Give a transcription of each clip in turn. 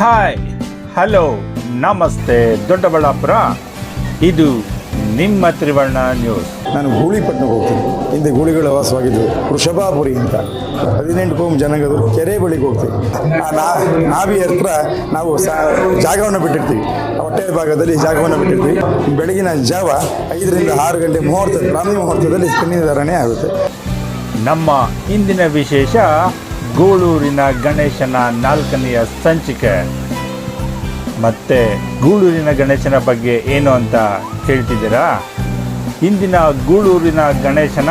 Hi hello ನಮಸ್ತೆ ದೊಡ್ಡಬಳ್ಳಾಪುರ. ಇದು ನಿಮ್ಮ ತ್ರಿವರ್ಣ ನ್ಯೂಸ್. ನಾನು ಗೂಳಿಪಟ್ಟಣಕ್ಕೆ ಹೋಗ್ತೀನಿ. ಹಿಂದೆ ಗೂಳಿಗಳ ವಾಸವಾಗಿದ್ದು ವೃಷಭಾಪುರಿ ಅಂತ. ಹದಿನೆಂಟು ಕೋಮ್ ಜನಾಂಗದವರು ಕೆರೆ ಬಳಿಗೆ ಹೋಗ್ತೀವಿ. ಆ ನಾ ನಾವಿ ಹತ್ರ ನಾವು ಸಾ ಜಾಗವನ್ನು ಬಿಟ್ಟಿರ್ತೀವಿ. ಹೊಟ್ಟೆ ಭಾಗದಲ್ಲಿ ಜಾಗವನ್ನು ಬಿಟ್ಟಿರ್ತೀವಿ. ಬೆಳಗಿನ ಜಾವ ಐದರಿಂದ ಆರು ಗಂಟೆ ಮುಹೂರ್ತ ಬ್ರಾಹ್ಮಿ ಮುಹೂರ್ತದಲ್ಲಿ ಕನ್ಯಾಧಾರಣೆ ಆಗುತ್ತೆ. ನಮ್ಮ ಇಂದಿನ ವಿಶೇಷ ಗೂಳೂರಿನ ಗಣೇಶನ ನಾಲ್ಕನೆಯ ಸಂಚಿಕೆ. ಮತ್ತೆ ಗೂಳೂರಿನ ಗಣೇಶನ ಬಗ್ಗೆ ಏನು ಅಂತ ಕೇಳ್ತಿದ್ದೀರಾ ಇಂದಿನ ಗೂಳೂರಿನ ಗಣೇಶನ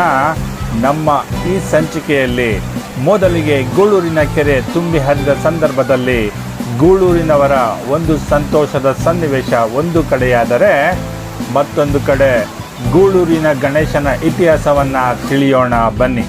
ನಮ್ಮ ಈ ಸಂಚಿಕೆಯಲ್ಲಿ ಮೊದಲಿಗೆ ಗೂಳೂರಿನ ಕೆರೆ ತುಂಬಿ ಹರಿದ ಸಂದರ್ಭದಲ್ಲಿ ಗೂಳೂರಿನವರ ಒಂದು ಸಂತೋಷದ ಸನ್ನಿವೇಶ ಒಂದು ಕಡೆಯಾದರೆ ಮತ್ತೊಂದು ಕಡೆ ಗೂಳೂರಿನ ಗಣೇಶನ ಇತಿಹಾಸವನ್ನು ತಿಳಿಯೋಣ ಬನ್ನಿ.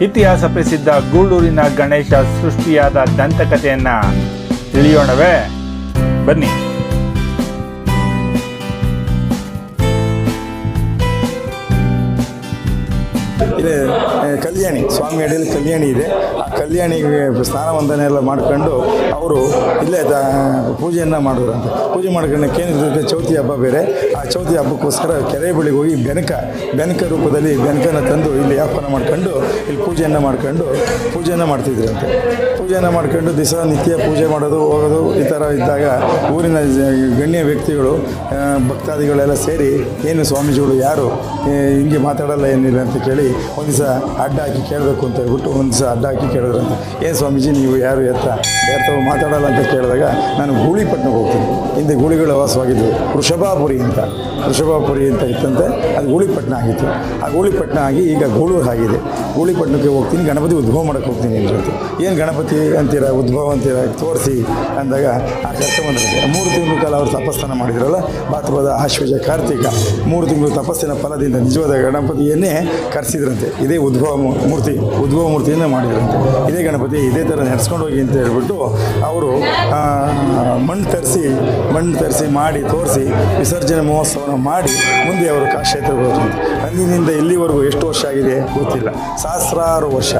ಇತಿಹಾಸ ಪ್ರಸಿದ್ಧ ಗೂಳೂರಿನ ಗಣೇಶ ಸೃಷ್ಟಿಯಾದ ದಂತಕಥೆಯನ್ನ ತಿಳಿಯೋಣವೇ. ಬನ್ನಿ. ಆ, ಕಲ್ಯಾಣಿ, ಸ್ವಾಮಿ ಅಡಿಯಲ್ಲಿ ಕಲ್ಯಾಣಿ ಇದೆ. ಆ ಕಲ್ಯಾಣಿಗೆ ಸ್ನಾನ ವಂದನೆ ಎಲ್ಲ ಮಾಡ್ಕೊಂಡು ಅವರು ಇಲ್ಲೇ ಪೂಜೆಯನ್ನು ಅಂತ ಪೂಜೆ ಮಾಡ್ಕೊಂಡು ಕೇಂದ್ರ ಚೌತಿ ಹಬ್ಬ ಬೇರೆ. ಆ ಚೌತಿ ಹಬ್ಬಕ್ಕೋಸ್ಕರ ಕೆರೆ ಬಳಿಗೆ ಹೋಗಿ ಬೆನಕ ಬೆನಕ ರೂಪದಲ್ಲಿ ಬೆನಕನ ತಂದು ಇಲ್ಲಿ ವ್ಯಾಪಾರ ಮಾಡ್ಕೊಂಡು ಇಲ್ಲಿ ಪೂಜೆಯನ್ನು ಮಾಡ್ಕೊಂಡು ಪೂಜೆಯನ್ನು ಮಾಡ್ತಿದ್ರಂತೆ. ಪೂಜೆಯನ್ನು ಮಾಡ್ಕೊಂಡು ದಿವಸ ನಿತ್ಯ ಪೂಜೆ ಮಾಡೋದು, ಹೋಗೋದು, ಈ ಥರ ಇದ್ದಾಗ ಊರಿನ ಗಣ್ಯ ವ್ಯಕ್ತಿಗಳು ಭಕ್ತಾದಿಗಳೆಲ್ಲ ಸೇರಿ, ಏನು ಸ್ವಾಮೀಜಿಗಳು ಯಾರು ಹಿಂಗೆ ಮಾತಾಡಲ್ಲ ಏನಿಲ್ಲ ಅಂತ ಕೇಳಿ ಒಂದು ದಿವಸ ಅಡ್ಡ ಕೇಳಬೇಕು ಅಂತ ಹೇಳ್ಬಿಟ್ಟು ಒಂದು ಸಹ ಅಡ್ಡ ಹಾಕಿ ಕೇಳಿದ್ರಂತೆ ಏ ಸ್ವಾಮೀಜಿ, ನೀವು ಯಾರು ಎತ್ತ ಯಾರ್ತಾವು ಮಾತಾಡೋಲ್ಲ ಅಂತ ಕೇಳಿದಾಗ ನಾನು ಗೂಳಿಪಟ್ಟಣಕ್ಕೆ ಹೋಗ್ತೀನಿ. ಹಿಂದೆ ಗೂಳಿಗಳ ವಾಸವಾಗಿದ್ದು ವೃಷಭಾಪುರಿ ಅಂತ. ವೃಷಭಾಪುರಿ ಅಂತ ಇತ್ತಂತೆ. ಅದು ಗೂಳಿಪಟ್ಟಣ ಆಗಿತ್ತು. ಆ ಗೂಳಿಪಟ್ಟಣ ಆಗಿ ಈಗ ಗೂಳೂರು ಆಗಿದೆ. ಗೂಳಿಪಟ್ಟಣಕ್ಕೆ ಹೋಗ್ತೀನಿ. ಗಣಪತಿ ಉದ್ಭವ ಮಾಡಕ್ಕೆ ಹೋಗ್ತೀನಿ ಅಂತ ಜೊತೆ. ಏನು ಗಣಪತಿ ಅಂತೀರ? ಉದ್ಭವ ಅಂತೀರ? ತೋರಿಸಿ. ಅಂದಾಗ ಆ ಕರ್ಕೊಂಬಂದಿರುತ್ತೆ ಮೂರು ತಿಂಗಳ ಕಾಲ ಅವರು ತಪಸ್ಸನ ಮಾಡಿದ್ರಲ್ಲ ಭಾರತವಾದ ಆಶ್ವಜ ಕಾರ್ತಿಕ. ಮೂರು ತಿಂಗಳು ತಪಸ್ಸಿನ ಫಲದಿಂದ ನಿಜವಾದ ಗಣಪತಿಯನ್ನೇ ಕರೆಸಿದ್ರಂತೆ. ಇದೇ ಉದ್ಭವ ಮೂರ್ತಿ, ಉದ್ಭವ ಮೂರ್ತಿಯನ್ನೇ ಮಾಡಿದ್ರಂತೆ ಇದೇ ಗಣಪತಿ ಇದೇ ಥರ ನಡೆಸ್ಕೊಂಡು ಹೋಗಿ ಅಂತ ಹೇಳ್ಬಿಟ್ಟು ಅವರು ಮಣ್ಣು ತರಿಸಿ ಮಣ್ಣು ತರಿಸಿ ಮಾಡಿ, ತೋರಿಸಿ, ವಿಸರ್ಜನೆ ಮಹೋತ್ಸವವನ್ನು ಮಾಡಿ ಮುಂದೆ ಅವರು ಕಾಶೇತ್ರಕ್ಕೆ ಹೋದ್ರಂತೆ ಅಂದಿನಿಂದ ಇಲ್ಲಿವರೆಗೂ ಎಷ್ಟು ವರ್ಷ ಆಗಿದೆ ಗೊತ್ತಿಲ್ಲ. ಸಹಸ್ರಾರು ವರ್ಷ.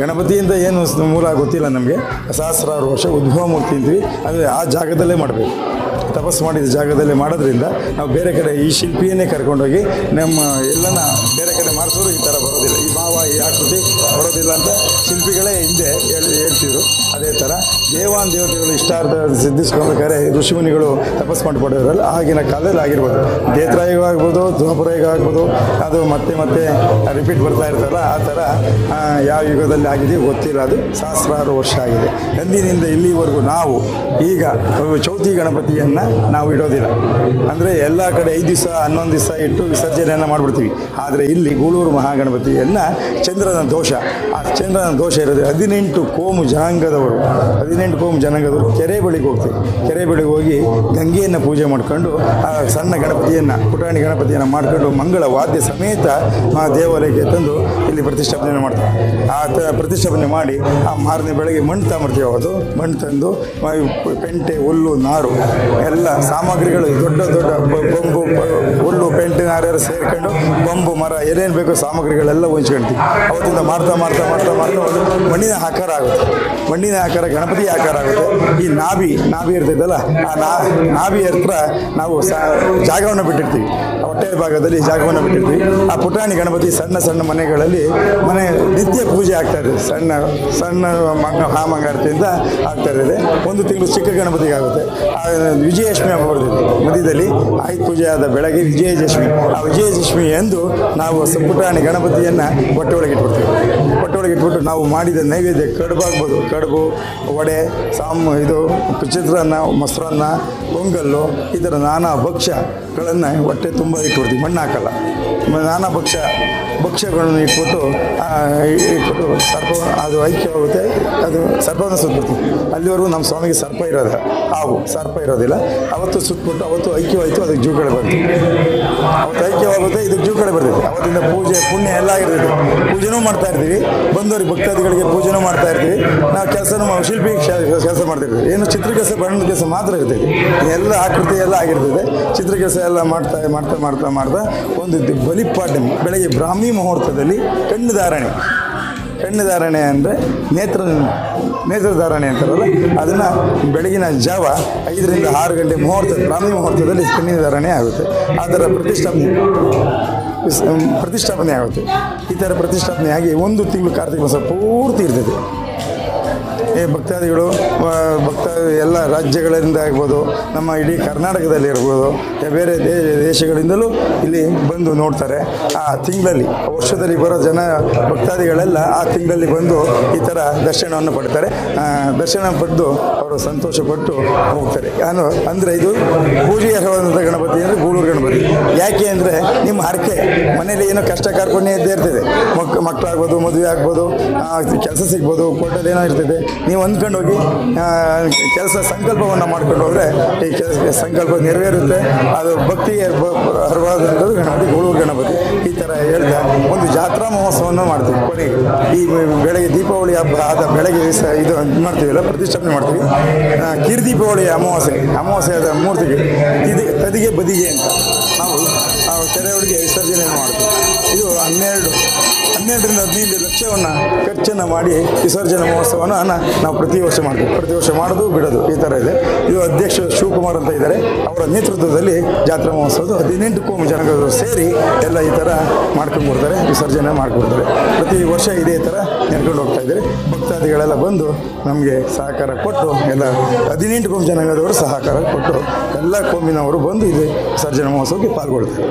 ಗಣಪತಿಯಿಂದ ಏನು ಮೂಲ ಗೊತ್ತಿಲ್ಲ ನಮಗೆ. ಸಹಸ್ರಾರು ವರ್ಷ ಉದ್ಭವ ಮೂರ್ತಿ ಅಂತೀವಿ. ಅಂದರೆ ಆ ಜಾಗದಲ್ಲೇ ಮಾಡಬೇಕು. ತಪಸ್ಸು ಮಾಡಿದ ಜಾಗದಲ್ಲಿ ಮಾಡೋದ್ರಿಂದ ನಾವು ಬೇರೆ ಕಡೆ ಈ ಶಿಲ್ಪಿಯನ್ನೇ ಕರ್ಕೊಂಡೋಗಿ ನಮ್ಮ ಎಲ್ಲನ ಬೇರೆ ಕಡೆ ಮಾಡಿಸೋರು ಈ ಥರ ಬರೋದಿಲ್ಲ. ಈ ಭಾವ, ಈ ಆಕೃತಿ ಬರೋದಿಲ್ಲ ಅಂತ ಶಿಲ್ಪಿಗಳೇ ಹಿಂದೆ ಹೇಳಿ ಹೇಳ್ತಿದ್ರು. ಅದೇ ಥರ ದೇವಾನ್ ದೇವತೆಗಳು ಇಷ್ಟಾರ್ಥ ಸಿದ್ಧಿಸ್ಕೊಂಡ್ಬೇಕಾದ್ರೆ ಋಷಿಮುನಿಗಳು ತಪಸ್ಸು ಮಾಡಿ ಪಡೆಯೋರಲ್ಲ ಆಗಿನ ಕಾಲದಲ್ಲಿ ಆಗಿರ್ಬೋದು. ದೇತ್ರಾಯುಗ ಆಗ್ಬೋದು, ದ್ವಾಪರಯುಗ ಆಗ್ಬೋದು, ಅದು ಮತ್ತೆ ಮತ್ತೆ ರಿಪೀಟ್ ಬರ್ತಾ ಇರ್ತಲ್ಲ, ಆ ಥರ ಯಾವ ಯುಗದಲ್ಲಿ ಆಗಿದೆಯೋ ಗೊತ್ತಿಲ್ಲ. ಅದು ಸಹಸ್ರಾರು ವರ್ಷ ಆಗಿದೆ. ಅಂದಿನಿಂದ ಇಲ್ಲಿವರೆಗೂ ನಾವು ಈಗ ಚೌತಿ ಗಣಪತಿಯನ್ನು ಗಣಪತಿಯನ್ನು ನಾವು ಇಡೋದಿಲ್ಲ. ಅಂದರೆ ಎಲ್ಲ ಕಡೆ ಐದು ದಿವಸ, ಹನ್ನೊಂದು ದಿವಸ ಇಟ್ಟು ವಿಸರ್ಜನೆಯನ್ನು ಮಾಡಿಬಿಡ್ತೀವಿ. ಆದರೆ ಇಲ್ಲಿ ಗೂಳೂರು ಮಹಾಗಣಪತಿಯನ್ನು ಚಂದ್ರನ ದೋಷ. ಆ ಚಂದ್ರನ ದೋಷ ಇರೋದು ಹದಿನೆಂಟು ಕೋಮು ಜನಾಂಗದವರು. ಹದಿನೆಂಟು ಕೋಮು ಜನಾಂಗದವರು ಕೆರೆ ಬಳಿಗೆ ಹೋಗ್ತೀವಿ ಕೆರೆ ಬಳಿಗೆ ಹೋಗಿ ಗಂಗೆಯನ್ನು ಪೂಜೆ ಮಾಡ್ಕೊಂಡು, ಆ ಸಣ್ಣ ಗಣಪತಿಯನ್ನು, ಪುಟಾಣಿ ಗಣಪತಿಯನ್ನು ಮಾಡಿಕೊಂಡು ಮಂಗಳ ವಾದ್ಯ ಸಮೇತ ಆ ದೇವಾಲಯಕ್ಕೆ ತಂದು ಇಲ್ಲಿ ಪ್ರತಿಷ್ಠಾಪನೆ ಮಾಡ್ತಾರೆ. ಆ ತ ಪ್ರತಿಷ್ಠಾಪನೆ ಮಾಡಿ ಆ ಮಾರನೇ ಬೆಳಗ್ಗೆ ಮಣ್ಣು ತಗೊಂಬರ್ತೀವಿ ಅವರು ಮಣ್ಣು ತಂದು ಪೆಂಟೆ, ಹುಲ್ಲು, ನಾರು ಎಲ್ಲ ಸಾಮಗ್ರಿಗಳು ದೊಡ್ಡ ದೊಡ್ಡ ಬೊಂಬು ಹುಲ್ಲು ಪೇಂಟಿನ ಯಾರ್ಯಾರು ಸೇರ್ಕೊಂಡು ಬೊಂಬು, ಮರ, ಏನೇನು ಬೇಕೋ ಸಾಮಗ್ರಿಗಳೆಲ್ಲ ಉಂಚ್ಕೊಳ್ತೀವಿ ಅವತ್ತಿಂದ ಮಾಡ್ತಾ ಮಾಡ್ತಾ ಮಾಡ್ತಾ ಮಾಡ್ತಾ ಮಣ್ಣಿನ ಆಕಾರ ಆಗುತ್ತೆ. ಮಣ್ಣಿನ ಆಕಾರ, ಗಣಪತಿ ಆಕಾರ ಆಗುತ್ತೆ. ಈ ನಾಭಿ ನಾಭಿ ಇರ್ತೈತಲ್ಲ, ಆ ನಾ ನಾಭಿ ಹತ್ರ ನಾವು ಜಾಗವನ್ನು ಬಿಟ್ಟಿರ್ತೀವಿ. ಹೊಟ್ಟೆ ಭಾಗದಲ್ಲಿ ಜಾಗವನ್ನು ಬಿಟ್ಟಿರ್ತೀವಿ. ಆ ಪುಟಾಣಿ ಗಣಪತಿ ಸಣ್ಣ ಸಣ್ಣ ಮನೆಗಳಲ್ಲಿ ಮನೆ ನಿತ್ಯ ಪೂಜೆ ಆಗ್ತಾ ಇದೆ. ಸಣ್ಣ ಸಣ್ಣ ಮಂಗ ಆಗ್ತಾ ಇದೆ. ಒಂದು ತಿಂಗಳು ಚಿಕ್ಕ ಗಣಪತಿಗೆ ಆಗುತ್ತೆ. ಹಬ್ಬ ಬರ್ತೈತೆ ಮಧ್ಯದಲ್ಲಿ ಆಯುಧ ಪೂಜೆಯಾದ ಬೆಳಗ್ಗೆ ವಿಜಯದಶಮಿ ಆ ವಿಜಯದಶಮಿ ಎಂದು ನಾವು ಸಂಪುಟಾಣಿ ಪುಟಾಣಿ ಗಣಪತಿಯನ್ನು ಹೊಟ್ಟೆ ಒಳಗೆ ಇಟ್ಬಿಡ್ತೀವಿ. ಹೊಟ್ಟೆ ಒಳಗೆ ಇಟ್ಬಿಟ್ಟು ನಾವು ಮಾಡಿದ ನೈವೇದ್ಯ ಕಡುಬು ಆಗ್ಬೋದು. ಕಡುಬು, ವಡೆ, ಸಾಮ್, ಇದು ಚಿತ್ರಾನ್ನ ಮೊಸರನ್ನ, ಪೊಂಗಲ್ಲು, ಈ ಥರ ನಾನಾ ಭಕ್ಷ್ಯಗಳನ್ನು ಹೊಟ್ಟೆ ತುಂಬ ಇಟ್ಬಿಡ್ತೀವಿ. ಮಣ್ಣು ಹಾಕಲ್ಲ. ನಾನಾ ಭಕ್ಷ್ಯ, ಭಕ್ಷ್ಯಗಳನ್ನು ಇಟ್ಬಿಟ್ಟು ಇಟ್ಬಿಟ್ಟು ಸರ್ಪ, ಅದು ಐಕ್ಯವಾಗುತ್ತೆ. ಅದು ಸರ್ಪವನ್ನು ಸುತ್ಬಿಡ್ತೀವಿ. ಅಲ್ಲಿವರೆಗೂ ನಮ್ಮ ಸ್ವಾಮಿಗೆ ಸರ್ಪ ಇರೋದಿಲ್ಲ ಹಾವು, ಸರ್ಪ ಇರೋದಿಲ್ಲ. ಅವತ್ತು ಸುತ್ತಬಿಟ್ಟು ಅವತ್ತು ಐಕ್ಯವಾಯಿತು, ಅದಕ್ಕೆ ಜೂಕಳೆ ಬಂತು ಅವತ್ತು ಐಕ್ಯವಾಗುತ್ತೆ, ಇದಕ್ಕೆ ಜೂಕಳೆ ಬರ್ತೈತೆ ಅವತ್ತಿಂದ ಪೂಜೆ, ಪುಣ್ಯ ಎಲ್ಲ ಇರ್ತೈತೆ ಪೂಜೆನೂ ಮಾಡ್ತಾ ಇರ್ತೀವಿ. ಬಂದವರಿಗೆ ಭಕ್ತಾದಿಗಳಿಗೆ ಪೂಜೆನೂ ಮಾಡ್ತಾ ಇರ್ತೀವಿ. ನಾವು ಕೆಲಸನೂ ಶಿಲ್ಪಿ ಕೆಲಸ ಮಾಡ್ತಿರ್ತೀವಿ. ಏನು ಚಿತ್ರ ಕೆಲಸ ಬಣ್ಣದ ಕೆಲಸ ಮಾತ್ರ ಇರ್ತೈತೆ ಎಲ್ಲ ಆಕೃತಿ ಎಲ್ಲ ಆಗಿರ್ತದೆ. ಚಿತ್ರ ಕೆಲಸ ಎಲ್ಲ ಮಾಡ್ತಾ ಮಾಡ್ತಾ ಮಾಡ್ತಾ ಮಾಡ್ತಾ, ಒಂದು ಬಲಿಪಾಡ್ಯಮಿ ಬೆಳಗ್ಗೆ ಬ್ರಾಹ್ಮಿ ಮುಹೂರ್ತದಲ್ಲಿ ಕಣ್ಣು ಧಾರಣೆ. ಕಣ್ಣು ಧಾರಣೆ ಅಂದರೆ ನೇತ್ರ ನೇತ್ರ ಧಾರಣೆ ಅಂತಾರಲ್ಲ, ಅದನ್ನು ಬೆಳಗಿನ ಜಾವ ಐದರಿಂದ ಆರು ಗಂಟೆ ಮುಹೂರ್ತ, ಬ್ರಾಹ್ಮಿ ಮುಹೂರ್ತದಲ್ಲಿ ಕಣ್ಣಿನ ಧಾರಣೆ ಆಗುತ್ತೆ. ಅದರ ಪ್ರತಿಷ್ಠಾಪನೆ ಪ್ರತಿಷ್ಠಾಪನೆ ಆಗುತ್ತೆ. ಈ ಥರ ಪ್ರತಿಷ್ಠಾಪನೆ ಆಗಿ ಒಂದು ತಿಂಗಳು ಕಾರ್ತಿಕ ಮಾಸ ಪೂರ್ತಿ ಇರ್ತದೆ. ಈ ಭಕ್ತಾದಿಗಳು ಭಕ್ತ ಎಲ್ಲ ರಾಜ್ಯಗಳಿಂದ ಆಗ್ಬೋದು, ನಮ್ಮ ಇಡೀ ಕರ್ನಾಟಕದಲ್ಲಿ ಇರ್ಬೋದು, ಬೇರೆ ದೇಶಗಳಿಂದಲೂ ಇಲ್ಲಿ ಬಂದು ನೋಡ್ತಾರೆ. ಆ ತಿಂಗಳಲ್ಲಿ, ವರ್ಷದಲ್ಲಿ ಬರೋ ಜನ ಭಕ್ತಾದಿಗಳೆಲ್ಲ ಆ ತಿಂಗಳಲ್ಲಿ ಬಂದು ಈ ಥರ ದರ್ಶನವನ್ನು ಪಡ್ತಾರೆ. ದರ್ಶನ ಪಡೆದು ಅವರು ಸಂತೋಷಪಟ್ಟು ಹೋಗ್ತಾರೆ. ನಾನು ಅಂದರೆ ಇದು ಪೂಜೆಯರ್ಹವಾದಂಥ ಗಣಪತಿ ಅಂದರೆ ಗೂಳೂರು ಗಣಪತಿ. ಯಾಕೆ ಅಂದರೆ ನಿಮ್ಮ ಹರಕೆ, ಮನೇಲಿ ಏನೋ ಕಷ್ಟ ಕಾರ್ಪಣ್ಯ ಇದ್ದೇ ಇರ್ತದೆ. ಮಕ್ ಮಕ್ಕಳಾಗ್ಬೋದು ಮದುವೆ ಆಗ್ಬೋದು ಕೆಲಸ ಸಿಗ್ಬೋದು ಕೋಟಲ್ಲಿ ಏನೋ ಇರ್ತದೆ. ನೀವು ಅಂದ್ಕೊಂಡು ಹೋಗಿ ಕೆಲಸ ಸಂಕಲ್ಪವನ್ನು ಮಾಡ್ಕೊಂಡು ಹೋದರೆ ಈ ಕೆಲಸ ಸಂಕಲ್ಪ ನೆರವೇರುತ್ತೆ. ಅದು ಭಕ್ತಿಗೆ ಬ- ಅರ್ಹವಾದಂಥದ್ದು ಗಣಪತಿ, ಗೂಳೂರು ಗಣಪತಿ. ಈ ಥರ ಹೇಳ್ತಾ ಒಂದು ಜಾತ್ರಾ ಮಹೋತ್ಸವವನ್ನು ಮಾಡ್ತೀವಿ. ಕೊನೆಗೆ ಈ ಬೆಳಗ್ಗೆ ದೀಪಾವಳಿ ಹಬ್ಬ ಆದ ಬೆಳಗ್ಗೆ ಇದು ಮಾಡ್ತೀವಲ್ಲ, ಪ್ರತಿಷ್ಠಾಪನೆ ಮಾಡ್ತೀವಿ. ಕಿರು ದೀಪಾವಳಿ ಅಮಾವಾಸ್ಯೆ ಅಮಾವಾಸ್ಯೆ ಆದ ಮೂರ್ತಿಗೆ ಇದು ತದಿಗೆ ಬದಿಗೆ ಅಂತ. ನಾವು ಆ ಕೆರೆ ಒಳಗೆ ವಿಸರ್ಜನೆ ಮಾಡ್ತೀವಿ. ಇದು ಹನ್ನೆರಡು ಹನ್ನೆರಡರಿಂದ ಹದಿನೈದು ಲಕ್ಷವನ್ನು ಖರ್ಚನ್ನು ಮಾಡಿ ವಿಸರ್ಜನೆ ಮಹೋತ್ಸವನ ನಾವು ಪ್ರತಿ ವರ್ಷ ಮಾಡ್ತೀವಿ. ಪ್ರತಿ ವರ್ಷ ಮಾಡೋದು, ಬಿಡೋದು, ಈ ಥರ ಇದೆ. ಇದು ಅಧ್ಯಕ್ಷ ಶಿವಕುಮಾರ್ ಅಂತ ಇದ್ದಾರೆ. ಅವರ ನೇತೃತ್ವದಲ್ಲಿ ಜಾತ್ರಾ ಮಹೋತ್ಸವದ ಹದಿನೆಂಟು ಕೋಮು ಜನಗಳು ಸೇರಿ ಎಲ್ಲ ಈ ಥರ ಮಾಡ್ಕೊಂಡ್ಬಿಡ್ತಾರೆ ವಿಸರ್ಜನೆ ಮಾಡ್ಕೊಡ್ತಾರೆ ಪ್ರತಿ ವರ್ಷ ಇದೇ ಥರ ನಡ್ಕೊಂಡು ಹೋಗ್ತಾ ಇದ್ದಾರೆ. ಭಕ್ತಾದಿಗಳೆಲ್ಲ ಬಂದು ನಮಗೆ ಸಹಕಾರ ಕೊಟ್ಟು, ಎಲ್ಲ ಹದಿನೆಂಟು ಕೋಮು ಜನಾಂಗದವರು ಸಹಕಾರ ಕೊಟ್ಟು, ಎಲ್ಲ ಕೋಮಿನವರು ಬಂದು ಇದು ವಿಸರ್ಜನೆ ಮಹೋತ್ಸವಕ್ಕೆ ಪಾಲ್ಗೊಳ್ತಾರೆ.